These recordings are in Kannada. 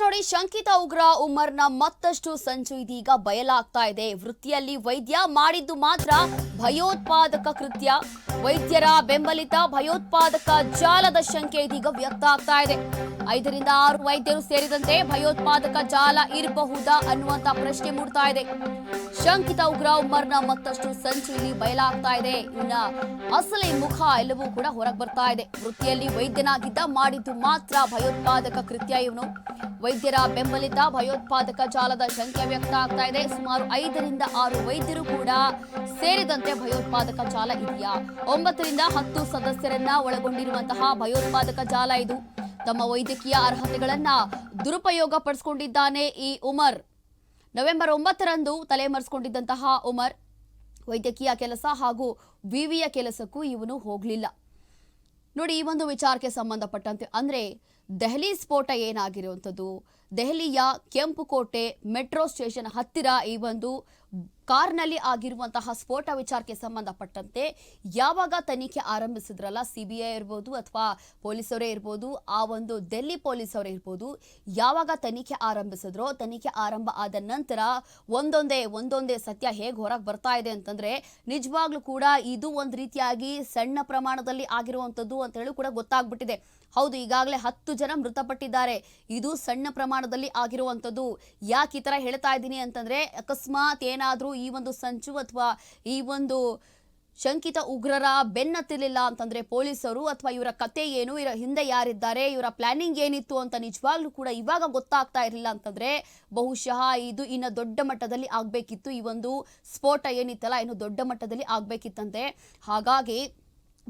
ನೋಡಿ ಶಂಕಿತ ಉಗ್ರ ಉಮರ್ನ ಮತ್ತಷ್ಟು ಸಂಚು ಇದೀಗ ಬಯಲಾಗ್ತಾ ಇದೆ. ವೃತ್ತಿಯಲ್ಲಿ ವೈದ್ಯ ಮಾಡಿದ್ದು ಮಾತ್ರ ಭಯೋತ್ಪಾದಕ ಕೃತ್ಯ. ವೈದ್ಯರ ಬೆಂಬಲಿತ ಭಯೋತ್ಪಾದಕ ಜಾಲದ ಶಂಕೆ ಇದೀಗ ವ್ಯಕ್ತ ಆಗ್ತಾ ಇದೆ. ಐದರಿಂದ ಆರು ವೈದ್ಯರು ಸೇರಿದಂತೆ ಭಯೋತ್ಪಾದಕ ಜಾಲ ಇರಬಹುದಾ ಅನ್ನುವಂತ ಪ್ರಶ್ನೆ ಮೂಡ್ತಾ ಇದೆ. ಶಂಕಿತ ಉಗ್ರ ಉಮರ್ನ ಮತ್ತಷ್ಟು ಸಂಚು ಇಲ್ಲಿ ಬಯಲಾಗ್ತಾ ಇದೆ. ಇನ್ನ ಅಸಲಿ ಮುಖ ಎಲ್ಲವೂ ಕೂಡ ಹೊರಗೆ ಬರ್ತಾ ಇದೆ. ವೃತ್ತಿಯಲ್ಲಿ ವೈದ್ಯನಾಗಿದ್ದ ಮಾಡಿದ್ದು ಮಾತ್ರ ಭಯೋತ್ಪಾದಕ ಕೃತ್ಯ ಇವನು. ವೈದ್ಯರ ಬೆಂಬಲಿತ ಭಯೋತ್ಪಾದಕ ಜಾಲದ ಶಂಕೆ ವ್ಯಕ್ತ ಆಗ್ತಾ ಇದೆ. ಸುಮಾರು ಐದರಿಂದ ಆರು ವೈದ್ಯರು ಕೂಡ ಸೇರಿದಂತೆ ಭಯೋತ್ಪಾದಕ ಜಾಲ ಇದೆಯಾ? ಒಂಬತ್ತರಿಂದ ಹತ್ತು ಸದಸ್ಯರನ್ನ ಒಳಗೊಂಡಿರುವಂತಹ ಭಯೋತ್ಪಾದಕ ಜಾಲ ಇದು. ತಮ್ಮ ವೈದ್ಯಕೀಯ ಅರ್ಹತೆಗಳನ್ನ ದುರುಪಯೋಗ ಪಡಿಸಿಕೊಂಡಿದ್ದಾನೆ ಈ ಉಮರ್. ನವೆಂಬರ್ ಒಂಬತ್ತರಂದು ತಲೆಮರೆಸಿಕೊಂಡಿದ್ದಂತಹ ಉಮರ್, ವೈದ್ಯಕೀಯ ಕೆಲಸ ಹಾಗೂ ವಿವಿಯ ಕೆಲಸಕ್ಕೂ ಇವನು ಹೋಗಲಿಲ್ಲ. ನೋಡಿ, ಈ ಒಂದು ವಿಚಾರಕ್ಕೆ ಸಂಬಂಧಪಟ್ಟಂತೆ, ಅಂದ್ರೆ ದೆಹಲಿ ಸ್ಫೋಟ ಏನಾಗಿರುವಂಥದ್ದು? ದೆಹಲಿಯ ಕೆಂಪುಕೋಟೆ ಮೆಟ್ರೋ ಸ್ಟೇಷನ್ ಹತ್ತಿರ ಈ ಒಂದು ಕಾರ್ನಲ್ಲಿ ಆಗಿರುವಂತಹ ಸ್ಫೋಟ ವಿಚಾರಕ್ಕೆ ಸಂಬಂಧಪಟ್ಟಂತೆ ಯಾವಾಗ ತನಿಖೆ ಆರಂಭಿಸಿದ್ರಲ್ಲ ಸಿ ಬಿ ಐ ಇರ್ಬೋದು ಅಥವಾ ಪೊಲೀಸರೇ ಇರ್ಬೋದು, ಆ ಒಂದು ಡೆಲ್ಲಿ ಪೊಲೀಸರೇ ಇರ್ಬೋದು, ಯಾವಾಗ ತನಿಖೆ ಆರಂಭಿಸಿದ್ರೋ, ತನಿಖೆ ಆರಂಭ ಆದ ನಂತರ ಒಂದೊಂದೇ ಒಂದೊಂದೇ ಸತ್ಯ ಹೇಗೆ ಹೊರಗೆ ಬರ್ತಾ ಇದೆ ಅಂತಂದ್ರೆ, ನಿಜವಾಗ್ಲೂ ಕೂಡ ಇದು ಒಂದು ರೀತಿಯಾಗಿ ಸಣ್ಣ ಪ್ರಮಾಣದಲ್ಲಿ ಆಗಿರುವಂಥದ್ದು ಅಂತ ಹೇಳಿ ಕೂಡ ಗೊತ್ತಾಗ್ಬಿಟ್ಟಿದೆ. ಹೌದು, ಈಗಾಗಲೇ ಹತ್ತು ಜನ ಮೃತಪಟ್ಟಿದ್ದಾರೆ. ಇದು ಸಣ್ಣ ಪ್ರಮಾಣದಲ್ಲಿ ಆಗಿರುವಂಥದ್ದು. ಯಾಕೆ ಈ ಥರ ಹೇಳ್ತಾ ಇದ್ದೀನಿ ಅಂತಂದ್ರೆ, ಅಕಸ್ಮಾತ್ ಏನಾದರೂ ಈ ಒಂದು ಸಂಚು ಅಥವಾ ಈ ಒಂದು ಶಂಕಿತ ಉಗ್ರರ ಬೆನ್ನತ್ತಿರಲಿಲ್ಲ ಅಂತಂದ್ರೆ ಪೊಲೀಸರು ಅಥವಾ ಇವರ ಕತೆ ಏನು ಇವರ ಹಿಂದೆ ಯಾರಿದ್ದಾರೆ, ಇವರ ಪ್ಲಾನಿಂಗ್ ಏನಿತ್ತು ಅಂತ ನಿಜವಾಗ್ಲೂ ಕೂಡ ಇವಾಗ ಗೊತ್ತಾಗ್ತಾ ಇರಲಿಲ್ಲ ಅಂತಂದ್ರೆ, ಬಹುಶಃ ಇದು ಇನ್ನು ದೊಡ್ಡ ಮಟ್ಟದಲ್ಲಿ ಆಗಬೇಕಿತ್ತು. ಈ ಒಂದು ಸ್ಫೋಟ ಏನಿತ್ತಲ್ಲ, ಇನ್ನು ದೊಡ್ಡ ಮಟ್ಟದಲ್ಲಿ ಆಗ್ಬೇಕಿತ್ತಂತೆ. ಹಾಗಾಗಿ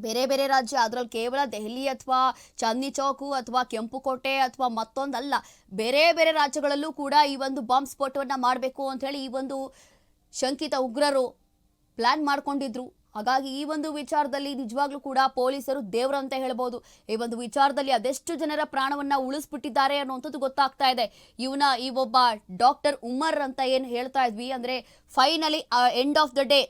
ಬೇರೆ ಬೇರೆ ರಾಜ್ಯ, ಅದರಲ್ಲಿ ಕೇವಲ ದೆಹಲಿ ಅಥವಾ ಚಾಂದ್ನಿ ಚೌಕು ಅಥವಾ ಕೆಂಪುಕೋಟೆ ಅಥವಾ ಮತ್ತೊಂದಲ್ಲ, ಬೇರೆ ಬೇರೆ ರಾಜ್ಯಗಳಲ್ಲೂ ಕೂಡ ಈ ಒಂದು ಬಾಂಬ್ ಸ್ಫೋಟವನ್ನು ಮಾಡಬೇಕು ಅಂತ ಹೇಳಿ ಈ ಒಂದು ಶಂಕಿತ ಉಗ್ರರು ಪ್ಲ್ಯಾನ್ ಮಾಡಿಕೊಂಡಿದ್ರು. ಹಾಗಾಗಿ ಈ ಒಂದು ವಿಚಾರದಲ್ಲಿ ನಿಜವಾಗ್ಲೂ ಕೂಡ ಪೊಲೀಸರು ದೇವರು ಅಂತ ಹೇಳ್ಬೋದು. ಈ ಒಂದು ವಿಚಾರದಲ್ಲಿ ಅದೆಷ್ಟು ಜನರ ಪ್ರಾಣವನ್ನ ಉಳಿಸ್ಬಿಟ್ಟಿದ್ದಾರೆ ಅನ್ನುವಂಥದ್ದು ಗೊತ್ತಾಗ್ತಾ ಇದೆ. ಇವನ ಈ ಒಬ್ಬ ಡಾಕ್ಟರ್ ಉಮರ್ ಅಂತ ಏನು ಹೇಳ್ತಾ ಇದ್ವಿ ಅಂದ್ರೆ finally end of the day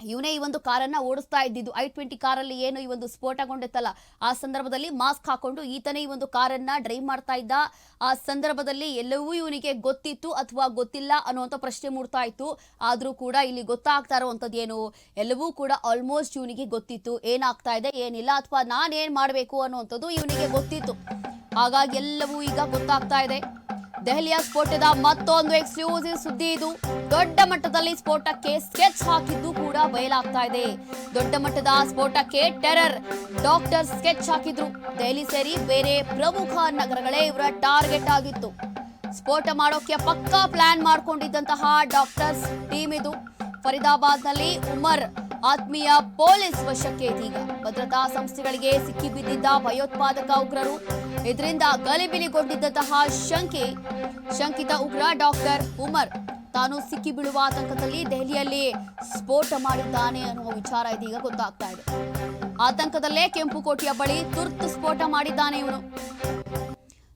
ಇವನೇ ಈ ಒಂದು ಕಾರನ್ನ ಓಡಿಸ್ತಾ ಇದ್ದಿದ್ದು. ಐ ಟ್ವೆಂಟಿ ಕಾರಲ್ಲಿ ಏನು ಈ ಒಂದು ಸ್ಫೋಟಗೊಂಡಿತ್ತಲ್ಲ ಆ ಸಂದರ್ಭದಲ್ಲಿ ಮಾಸ್ಕ್ ಹಾಕೊಂಡು ಈತನೇ ಈ ಒಂದು ಕಾರನ್ನ ಡ್ರೈವ್ ಮಾಡ್ತಾ ಇದ್ದ. ಆ ಸಂದರ್ಭದಲ್ಲಿ ಎಲ್ಲವೂ ಇವನಿಗೆ ಗೊತ್ತಿತ್ತು ಅಥವಾ ಗೊತ್ತಿಲ್ಲ ಅನ್ನುವಂಥ ಪ್ರಶ್ನೆ ಮೂಡ್ತಾ ಇತ್ತು. ಆದರೂ ಕೂಡ ಇಲ್ಲಿ ಗೊತ್ತಾಗ್ತಾ ಇರುವಂಥದ್ದು ಏನು? ಎಲ್ಲವೂ ಕೂಡ ಆಲ್ಮೋಸ್ಟ್ ಇವನಿಗೆ ಗೊತ್ತಿತ್ತು. ಏನಾಗ್ತಾ ಇದೆ, ಏನಿಲ್ಲ, ಅಥವಾ ನಾನೇನು ಮಾಡಬೇಕು ಅನ್ನುವಂಥದ್ದು ಇವನಿಗೆ ಗೊತ್ತಿತ್ತು. ಹಾಗಾಗಿ ಎಲ್ಲವೂ ಈಗ ಗೊತ್ತಾಗ್ತಾ ಇದೆ. ದೆಹಲಿಯ ಸ್ಫೋಟದ ಮತ್ತೊಂದು ಎಕ್ಸ್ಕ್ಲೂಸಿವ್ ಸುದ್ದಿ ಇದು. ದೊಡ್ಡ ಮಟ್ಟದಲ್ಲಿ ಸ್ಫೋಟಕ್ಕೆ ಸ್ಕೆಚ್ ಹಾಕಿದ್ದು ಕೂಡ ಬಯಲಾಗ್ತಾ ಇದೆ. ದೊಡ್ಡ ಮಟ್ಟದ ಸ್ಫೋಟಕ್ಕೆ ಟೆರರ್, ಡಾಕ್ಟರ್ ಸ್ಕೆಚ್ ಹಾಕಿದ್ರು. ದೆಹಲಿ ಸೇರಿ ಬೇರೆ ಪ್ರಮುಖ ನಗರಗಳೇ ಇವರ ಟಾರ್ಗೆಟ್ ಆಗಿತ್ತು. ಸ್ಫೋಟ ಮಾಡೋಕೆ ಪಕ್ಕಾ ಪ್ಲಾನ್ ಮಾಡ್ಕೊಂಡಿದ್ದಂತಹ ಡಾಕ್ಟರ್ಸ್ ಟೀಮ್ ಇದು. ಫರೀದಾಬಾದ್ನಲ್ಲಿ ಉಮರ್ ಆತ್ಮೀಯ ಪೊಲೀಸ್ ವಶಕ್ಕೆ ಇದೀಗ. ಭದ್ರತಾ ಸಂಸ್ಥೆಗಳಿಗೆ ಸಿಕ್ಕಿಬಿದ್ದಿದ್ದ ಭಯೋತ್ಪಾದಕ ಉಗ್ರರು, ಇದರಿಂದ ಗಲಿಬಿಲಿಗೊಂಡಿದ್ದಂತಹ ಶಂಕೆ, ಶಂಕಿತ ಉಗ್ರ ಡಾಕ್ಟರ್ ಉಮರ್ ತಾನು ಸಿಕ್ಕಿ ಬೀಳುವ ಆತಂಕದಲ್ಲಿ ದೆಹಲಿಯಲ್ಲಿ ಸ್ಫೋಟ ಮಾಡಿದ್ದಾನೆ ಅನ್ನುವ ವಿಚಾರ ಇದೀಗ ಗೊತ್ತಾಗ್ತಾ ಇದೆ. ಆತಂಕದಲ್ಲೇ ಕೆಂಪುಕೋಟೆಯ ಬಳಿ ತುರ್ತು ಸ್ಫೋಟ ಮಾಡಿದ್ದಾನೆ ಇವನು.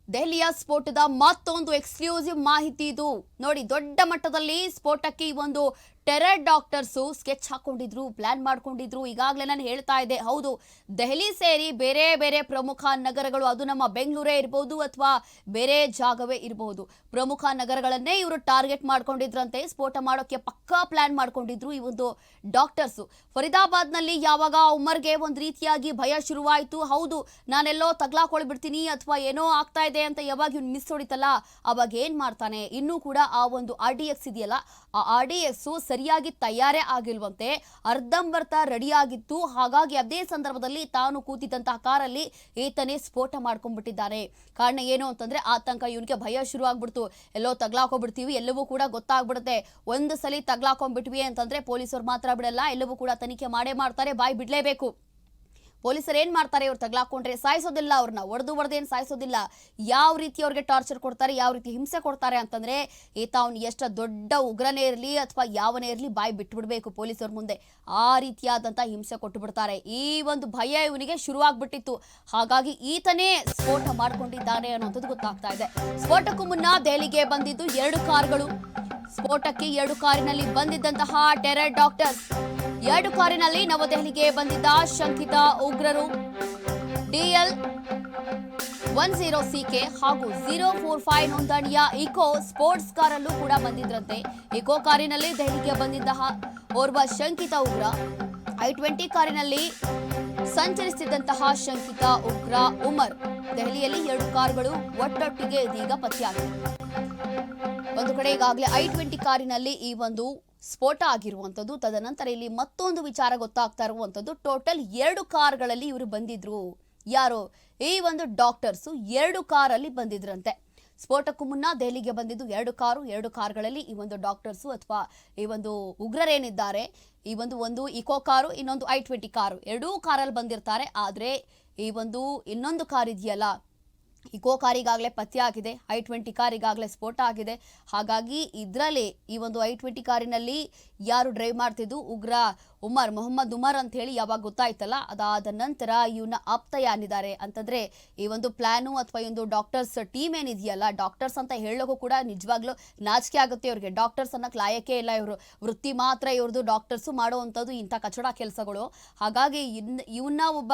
ದೆಹಲಿಯ ಸ್ಫೋಟದ ಮತ್ತೊಂದು ಎಕ್ಸ್ಕ್ಲೂಸಿವ್ ಮಾಹಿತಿ ಇದು. ನೋಡಿ, ದೊಡ್ಡ ಮಟ್ಟದಲ್ಲಿ ಸ್ಫೋಟಕ್ಕೆ ಈ ಒಂದು ಟೆರರ್ ಡಾಕ್ಟರ್ಸು ಸ್ಕೆಚ್ ಹಾಕೊಂಡಿದ್ರು ಪ್ಲಾನ್ ಮಾಡ್ಕೊಂಡಿದ್ರು. ಈಗಾಗಲೇ ನಾನು ಹೇಳ್ತಾ ಇದ್ದೆ, ಹೌದು, ದೆಹಲಿ ಸೇರಿ ಬೇರೆ ಬೇರೆ ಪ್ರಮುಖ ನಗರಗಳು, ಅದು ನಮ್ಮ ಬೆಂಗಳೂರೇ ಇರಬಹುದು ಅಥವಾ ಬೇರೆ ಜಾಗವೇ ಇರಬಹುದು ಪ್ರಮುಖ ನಗರಗಳನ್ನೇ ಇವರು ಟಾರ್ಗೆಟ್ ಮಾಡ್ಕೊಂಡಿದ್ರಂತೆ, ಸ್ಫೋಟ ಮಾಡೋಕೆ ಪಕ್ಕಾ ಪ್ಲಾನ್ ಮಾಡ್ಕೊಂಡಿದ್ರು ಈ ಒಂದು ಡಾಕ್ಟರ್ಸು. ಫರೀದಾಬಾದ್ನಲ್ಲಿ ಯಾವಾಗ ಉಮರ್ಗೆ ಒಂದು ರೀತಿಯಾಗಿ ಭಯ ಶುರುವಾಯಿತು, ಹೌದು, ನಾನೆಲ್ಲೋ ತಗ್ಲಾಕೊಳ್ಬಿಡ್ತೀನಿ ಅಥವಾ ಏನೋ ಆಗ್ತಾ ಇದೆ ಅಂತ ಯಾವಾಗ ಇವ್ನು ಮಿಸ್ ಹೊಡಿತಲ್ಲ ಅವಾಗ ಏನ್ ಮಾಡ್ತಾನೆ? ಇನ್ನೂ ಕೂಡ ಆ ಒಂದು ಆರ್ ಡಿ ಎಕ್ಸ್ ಇದೆಯಲ್ಲ, ಆ ಆರ್ ಡಿ ಎಕ್ಸ್ ಸರಿಯಾಗಿ ತಯಾರೇ ಆಗಿಲ್ವಂತೆ ಅರ್ಧಂಬರ್ಧ ರೆಡಿಯಾಗಿತ್ತು. ಹಾಗಾಗಿ ಅದೇ ಸಂದರ್ಭದಲ್ಲಿ ತಾನು ಕೂತಿದ್ದಂತಹ ಕಾರಲ್ಲಿ ಈತನೇ ಸ್ಫೋಟ ಮಾಡ್ಕೊಂಡ್ಬಿಟ್ಟಿದ್ದಾನೆ. ಕಾರಣ ಏನು ಅಂತಂದ್ರೆ ಆತಂಕ, ಇವನಿಗೆ ಭಯ ಶುರು ಆಗ್ಬಿಡ್ತು. ಎಲ್ಲೋ ತಗ್ಲಾಕೊಂಡ್ಬಿಡ್ತೀವಿ ಎಲ್ಲವೂ ಕೂಡ ಗೊತ್ತಾಗ್ಬಿಡುತ್ತೆ. ಒಂದು ಸಲ ತಗ್ಲಾಕೊಂಡ್ಬಿಟ್ವಿ ಅಂತಂದ್ರೆ ಪೊಲೀಸರು ಮಾತ್ರ ಬಿಡಲ್ಲ, ಎಲ್ಲವೂ ಕೂಡ ತನಿಖೆ ಮಾಡೇ ಮಾಡ್ತಾರೆ, ಬಾಯ್ ಬಿಡ್ಲೇಬೇಕು. ಪೊಲೀಸರು ಏನ್ ಮಾಡ್ತಾರೆ? ಇವ್ರು ತಗ್ಲಾಕೊಂಡ್ರೆ ಸಾಯಿಸೋದಿಲ್ಲ ಅವ್ರನ್ನ ಒಡೆದು ಒಡೆದೇನು ಸಾಯಿಸೋದಿಲ್ಲ. ಯಾವ ರೀತಿ ಅವ್ರಿಗೆ ಟಾರ್ಚರ್ ಕೊಡ್ತಾರೆ, ಯಾವ ರೀತಿ ಹಿಂಸೆ ಕೊಡ್ತಾರೆ ಅಂತಂದ್ರೆ, ಈತ ಅವ್ನು ಎಷ್ಟ ದೊಡ್ಡ ಉಗ್ರನೇ ಇರಲಿ ಅಥವಾ ಯಾವನೇ ಇರಲಿ ಬಾಯಿ ಬಿಟ್ಬಿಡ್ಬೇಕು ಪೊಲೀಸರ ಮುಂದೆ. ಆ ರೀತಿಯಾದಂಥ ಹಿಂಸೆ ಕೊಟ್ಟು ಬಿಡ್ತಾರೆ ಈ ಒಂದು ಭಯ ಇವನಿಗೆ ಶುರುವಾಗ್ಬಿಟ್ಟಿತ್ತು. ಹಾಗಾಗಿ ಈತನೇ ಸ್ಫೋಟ ಮಾಡ್ಕೊಂಡಿದ್ದಾನೆ ಅನ್ನೋಂಥದ್ದು ಗೊತ್ತಾಗ್ತಾ ಇದೆ. ಸ್ಫೋಟಕ್ಕೂ ಮುನ್ನ ದೆಹಲಿಗೆ ಬಂದಿದ್ದು ಎರಡು ಕಾರ್ಗಳು. ಸ್ಫೋಟಕ್ಕೆ ಎರಡು ಕಾರಿನಲ್ಲಿ ಬಂದಿದ್ದಂತಹ ಟೆರರ್ ಡಾಕ್ಟರ್ಸ್ ಎರಡು ಕಾರಿನಲ್ಲಿ ನವದೆಹಲಿಗೆ ಬಂದಿದ್ದ ಶಂಕಿತ ಉಗ್ರರು. DL one zero C K ಹಾಗೂ ಜೀರೋ ಫೋರ್ ಫೈವ್ ನೋಂದಣಿಯ ಇಕೋ ಸ್ಪೋರ್ಟ್ಸ್ ಕಾರಲ್ಲೂ ಕೂಡ ಬಂದಿದ್ರಂತೆ. ಇಕೋ ಕಾರಿನಲ್ಲಿ ದೆಹಲಿಗೆ ಬಂದಿದ್ದ ಓರ್ವ ಶಂಕಿತ ಉಗ್ರ. ಐ ಟ್ವೆಂಟಿ ಕಾರಿನಲ್ಲಿ ಸಂಚರಿಸುತ್ತಿದ್ದಂತಹ ಶಂಕಿತ ಉಗ್ರ ಉಮರ್. ದೆಹಲಿಯಲ್ಲಿ ಎರಡು ಕಾರುಗಳು ಒಟ್ಟೊಟ್ಟಿಗೆ ಇದೀಗ ಪತ್ತೆಯಾಗಿವೆ. ಒಂದು ಕಡೆ ಈಗಾಗಲೇ ಐ ಟ್ವೆಂಟಿ ಕಾರಿನಲ್ಲಿ ಈ ಒಂದು ಸ್ಫೋಟ ಆಗಿರುವಂಥದ್ದು, ತದನಂತರ ಇಲ್ಲಿ ಮತ್ತೊಂದು ವಿಚಾರ ಗೊತ್ತಾಗ್ತಾ ಇರುವಂಥದ್ದು, ಟೋಟಲ್ ಎರಡು ಕಾರ್ಗಳಲ್ಲಿ ಇವರು ಬಂದಿದ್ರು. ಯಾರು? ಈ ಒಂದು ಡಾಕ್ಟರ್ಸು ಎರಡು ಕಾರಲ್ಲಿ ಬಂದಿದ್ರಂತೆ. ಸ್ಫೋಟಕ್ಕೂ ಮುನ್ನ ದೆಹಲಿಗೆ ಬಂದಿದ್ದು ಎರಡು ಕಾರು, ಎರಡು ಕಾರ್ಗಳಲ್ಲಿ ಈ ಒಂದು ಡಾಕ್ಟರ್ಸು ಅಥವಾ ಈ ಒಂದು ಉಗ್ರರೇನಿದ್ದಾರೆ, ಈ ಒಂದು ಒಂದು ಇಕೋ ಕಾರು, ಇನ್ನೊಂದು ಐ ಟ್ವೆಂಟಿ ಕಾರು. ಎರಡೂ ಕಾರಲ್ಲಿ ಬಂದಿರ್ತಾರೆ, ಆದರೆ ಈ ಒಂದು ಇನ್ನೊಂದು ಕಾರ್ ಇದೆಯಲ್ಲ ಇಕೋ ಕಾರ್ ಈಗಾಗಲೇ ಪತ್ತೆಯಾಗಿದೆ ಐ ಟ್ವೆಂಟಿ ಕಾರ್ ಈಗಾಗಲೇ ಸ್ಫೋಟ ಆಗಿದೆ. ಹಾಗಾಗಿ ಇದರಲ್ಲಿ ಈ ಒಂದು ಐ ಟ್ವೆಂಟಿ ಕಾರಿನಲ್ಲಿ ಯಾರು ಡ್ರೈವ್ ಮಾಡ್ತಿದ್ದು? ಉಗ್ರ ಉಮರ್, ಮೊಹಮ್ಮದ್ ಉಮರ್ ಅಂತ ಹೇಳಿ ಯಾವಾಗ ಗೊತ್ತಾಯ್ತಲ್ಲ? ಅದಾದ ನಂತರ ಇವನ್ನ ಆಪ್ತ ಯಾನಿದ್ದಾರೆ ಅಂತಂದ್ರೆ ಈ ಒಂದು ಪ್ಲಾನು ಅಥವಾ ಈ ಒಂದು ಡಾಕ್ಟರ್ಸ್ ಟೀಮ್ ಏನಿದೆಯಲ್ಲ, ಡಾಕ್ಟರ್ಸ್ ಅಂತ ಹೇಳೋಕ್ಕೂ ಕೂಡ ನಿಜವಾಗ್ಲೂ ನಾಚಿಕೆ ಆಗುತ್ತೆ ಇವ್ರಿಗೆ. ಡಾಕ್ಟರ್ಸ್ ಅನ್ನಕ್ಕೆ ಲಾಯಕ್ಕೆ ಇಲ್ಲ ಇವರು. ವೃತ್ತಿ ಮಾತ್ರ ಇವ್ರದ್ದು ಡಾಕ್ಟರ್ಸು ಮಾಡುವಂಥದ್ದು ಇಂಥ ಕಚಡ ಕೆಲಸಗಳು. ಹಾಗಾಗಿ ಇನ್ ಇವನ್ನ ಒಬ್ಬ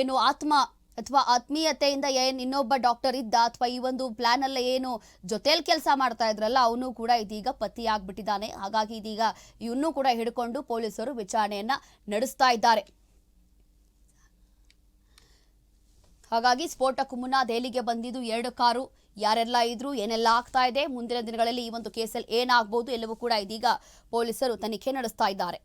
ಏನು ಆತ್ಮ ಅಥವಾ ಆತ್ಮೀಯತೆಯಿಂದ ಏನು ಇನ್ನೊಬ್ಬ ಡಾಕ್ಟರ್ ಇದ್ದ ಅಥವಾ ಈ ಒಂದು ಪ್ಲಾನ್ ಅಲ್ಲೇ ಏನು ಜೊತೆಲಿ ಕೆಲಸ ಮಾಡ್ತಾ ಇದ್ರಲ್ಲ, ಅವನು ಕೂಡ ಇದೀಗ ಪತಿಯಾಗ್ಬಿಟ್ಟಿದ್ದಾನೆ. ಹಾಗಾಗಿ ಇದೀಗ ಇವನ್ನೂ ಕೂಡ ಹಿಡ್ಕೊಂಡು ಪೊಲೀಸರು ವಿಚಾರಣೆಯನ್ನ ನಡೆಸ್ತಾ ಇದ್ದಾರೆ. ಹಾಗಾಗಿ ಸ್ಫೋಟಕ್ಕೂ ಮುನ್ನ ದೆಹಲಿಗೆ ಬಂದಿದ್ದು ಎರಡು ಕಾರು. ಯಾರೆಲ್ಲ ಇದ್ರು, ಏನೆಲ್ಲ ಆಗ್ತಾ ಇದೆ, ಮುಂದಿನ ದಿನಗಳಲ್ಲಿ ಈ ಒಂದು ಕೇಸಲ್ಲಿ ಏನಾಗ್ಬೋದು ಎಲ್ಲವೂ ಕೂಡ ಇದೀಗ ಪೊಲೀಸರು ತನಿಖೆ ನಡೆಸ್ತಾ ಇದ್ದಾರೆ.